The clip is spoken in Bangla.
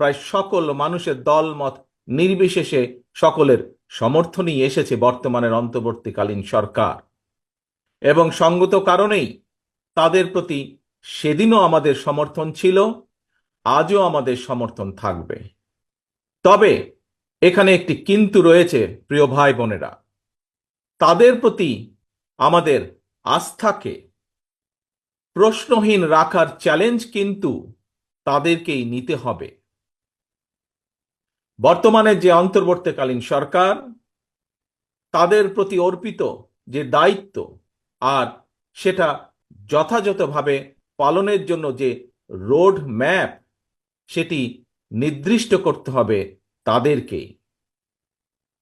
প্রায় সকল মানুষের দলমত নির্বিশেষে সকলের সমর্থনই এসেছে বর্তমানের অন্তর্বর্তীকালীন সরকার। এবং সঙ্গত কারণেই তাদের প্রতি সেদিনও আমাদের সমর্থন ছিল, আজও আমাদের সমর্থন থাকবে। তবে এখানে একটি কিন্তু রয়েছে, প্রিয় ভাই বোনেরা। তাদের প্রতি আমাদের আস্থাকে প্রশ্নহীন রাখার চ্যালেঞ্জ কিন্তু তাদেরকেই নিতে হবে। বর্তমানে যে অন্তর্বর্তীকালীন সরকার, তাদের প্রতি অর্পিত যে দায়িত্ব আর সেটা যথাযথভাবে পালনের জন্য যে রোড ম্যাপ, সেটি নির্দিষ্ট করতে হবে তাদেরকেই